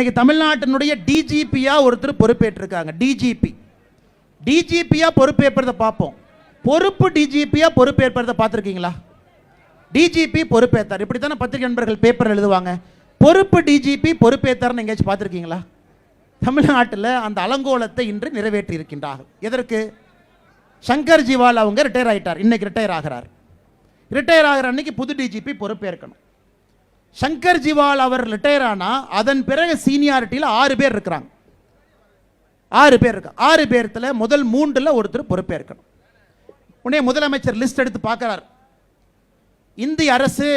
இன்னைக்கு தமிழ்நாட்டினுடைய டிஜிபியாக ஒருத்தர் பொறுப்பேற்றிருக்காங்க. டிஜிபி டிஜிபியா பொறுப்பேற்பதை பார்ப்போம். பொறுப்பு டிஜிபியா பொறுப்பேற்பதை பார்த்துருக்கீங்களா? டிஜிபி பொறுப்பேற்றார். இப்படி தானே பத்திரிகை நண்பர்கள் பேப்பர் எழுதுவாங்க. பொறுப்பு டிஜிபி பொறுப்பேற்றார்னு எங்கேயாச்சும் பார்த்துருக்கீங்களா? தமிழ்நாட்டில் அந்த அலங்கோலத்தை இன்று நிறைவேற்றி இருக்கின்றார்கள் எதற்கு? சங்கர் ஜிவால் அவங்க ரிட்டையர் ஆயிட்டார். இன்னைக்கு ரிட்டையர் ஆகிறார். ரிட்டையர் ஆகிற அன்னைக்கு புது டிஜிபி பொறுப்பேற்கணும். சங்கர் ஜிவால் அவர் ரிட்டையர் ஆனால் அதன் பிறகு சீனியாரிட்டியில் ஆறு பேர் இருக்கிறாங்க. ஆறு பேர் இருக்கு ஆறு பேர்த்துல முதல் மூன்றில் ஒருத்தர் பொறுப்பேற்கணும் உடனே முதலமைச்சர் லிஸ்ட் எடுத்து பார்க்கறார். இந்திய அரசு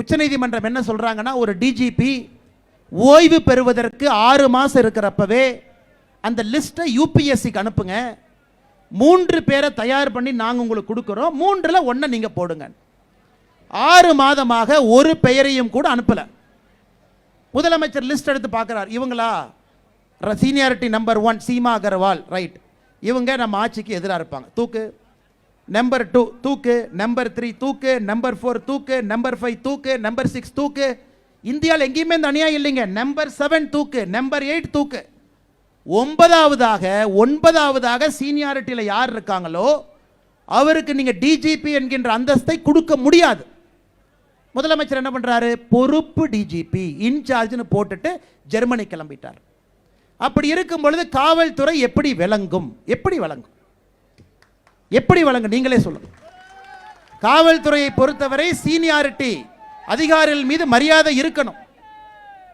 உச்சநீதிமன்றம் என்ன சொல்கிறாங்கன்னா ஒரு டிஜிபி ஓய்வு பெறுவதற்கு ஆறு மாதம் இருக்கிறப்பவே அந்த லிஸ்ட்டை யூபிஎஸ்சிக்கு அனுப்புங்க. மூன்று பேரை தயார் பண்ணி நாங்கள் உங்களுக்கு கொடுக்குறோம். மூன்றில் ஒன்றை நீங்கள் போடுங்க. ஆறு மாதமாக ஒரு பெயரையும் கூட அனுப்பலை. முதலமைச்சர் லிஸ்ட் எடுத்து பார்க்குறார். இவங்களா? Seniority number one Seema Agarwal right இவங்க நம்ம ஆட்சிக்கு எதிராக இருப்பாங்க. தூக்கு. நம்பர் டூ தூக்கு. நம்பர் த்ரீ தூக்கு. நம்பர் ஃபோர் தூக்கு. நம்பர் ஃபைவ் தூக்கு. நம்பர் சிக்ஸ் தூக்கு. இந்தியாவில் எங்கேயுமே இந்த அநியாயம் இல்லைங்க. நம்பர் செவன் தூக்கு. நம்பர் எயிட் தூக்கு. ஒன்பதாவதாக ஒன்பதாவதாக சீனியாரிட்டியில் யார் இருக்காங்களோ அவருக்கு நீங்கள் டிஜிபி என்கின்ற அந்தஸ்தை கொடுக்க முடியாது. முதலமைச்சர் என்ன பண்ணுறாரு பொறுப்பு டிஜிபி இன்சார்ஜ்னு போட்டுட்டு ஜெர்மனி கிளம்பிட்டார். அப்படி இருக்கும் பொழுது காவல்துறை எப்படி விளங்கும்? எப்படி விளங்கும்? எப்படி வழங்கும் நீங்களே சொல்லுங்க. காவல்துறையை பொறுத்தவரை சீனியாரிட்டி அதிகாரிகள் மீது மரியாதை இருக்கணும்.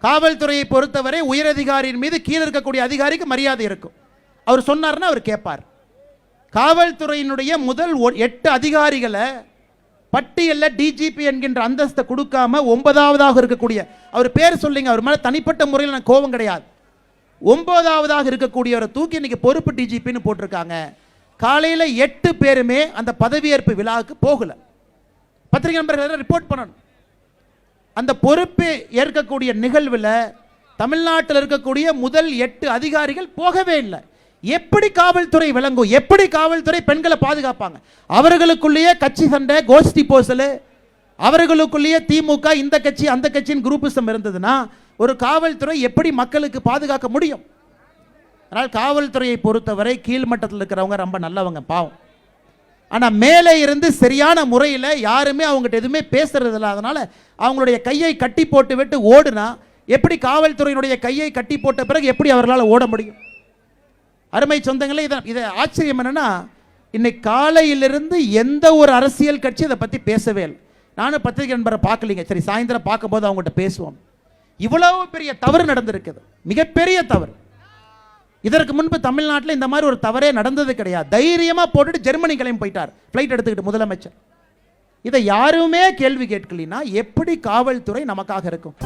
காவல்துறையை பொறுத்தவரை உயரதிகாரியின் மீது கீழே இருக்கக்கூடிய அதிகாரிக்கு மரியாதை இருக்கும். அவர் சொன்னார்னா அவர் கேட்பார். காவல்துறையினுடைய முதல் ஒ- எட்டு அதிகாரிகளை பட்டியலில் டிஜிபி என்கின்ற அந்தஸ்தை கொடுக்காம ஒன்பதாவதாக இருக்கக்கூடிய அவர் பேர் சொல்லிங்க அவர் மேலே தனிப்பட்ட முறையில் நான் கோபம் கிடையாது. ஒன்பதாவதாக இருக்கக்கூடியவரை தூக்கி இன்னைக்கு பொறுப்பு டிஜிபின்னு போட்டிருக்காங்க. காலையில் எட்டு பேருமே அந்த பதவியேற்பு விழாவுக்கு போகல. பத்திரிகை நண்பர்கள் ரிப்போர்ட் பண்ணணும். அந்த பொறுப்பு ஏற்கக்கூடிய நிகழ்வில் தமிழ்நாட்டில் இருக்கக்கூடிய முதல் எட்டு அதிகாரிகள் போகவே இல்லை. எப்படி காவல்துறை விளங்கும்? எப்படி காவல்துறை பெண்களை பாதுகாப்பாங்க? அவர்களுக்குள்ளேயே கட்சி சண்டை கோஷ்டி போசல் அவர்களுக்குள்ளேயே திமுக இந்த கட்சி அந்த கட்சியின் குரூப்பிசம் இருந்ததுன்னா ஒரு காவல்துறை எப்படி மக்களுக்கு பாதுகாக்க முடியும்? அதனால் காவல்துறையை பொறுத்தவரை கீழ்மட்டத்தில் இருக்கிறவங்க ரொம்ப நல்லவங்க பாவம். ஆனால் மேலே இருந்து சரியான முறையில் யாருமே அவங்ககிட்ட எதுவுமே பேசுறது இல்லை. அவங்களுடைய கையை கட்டி போட்டு விட்டு ஓடுனா எப்படி காவல்துறையினுடைய கையை கட்டி போட்ட பிறகு எப்படி அவர்களால் ஓட முடியும்? அருமை சொந்தங்களே இதை இதை ஆச்சரியம் என்னென்னா இன்னைக்கு காலையிலிருந்து எந்த ஒரு அரசியல் கட்சி இதை பற்றி பேசவே இல்லை. நானும் பத்திரிகை நண்பரை பார்க்கலீங்க. சரி சாயந்தரம் பார்க்கும்போது அவங்ககிட்ட பேசுவோம். இவ்வளவு பெரிய தவறு நடந்திருக்குது. மிகப்பெரிய தவறு. இதற்கு முன்பு தமிழ்நாட்டில் இந்த மாதிரி ஒரு தவறே நடந்தது கிடையாது. தைரியமாக போட்டுட்டு ஜெர்மனி கிளம்பி போயிட்டார். ஃப்ளைட் எடுத்துக்கிட்டு முதலமைச்சர். இதை யாருமே கேள்வி கேட்கலினா எப்படி காவல்துறை நமக்காக இருக்கும்?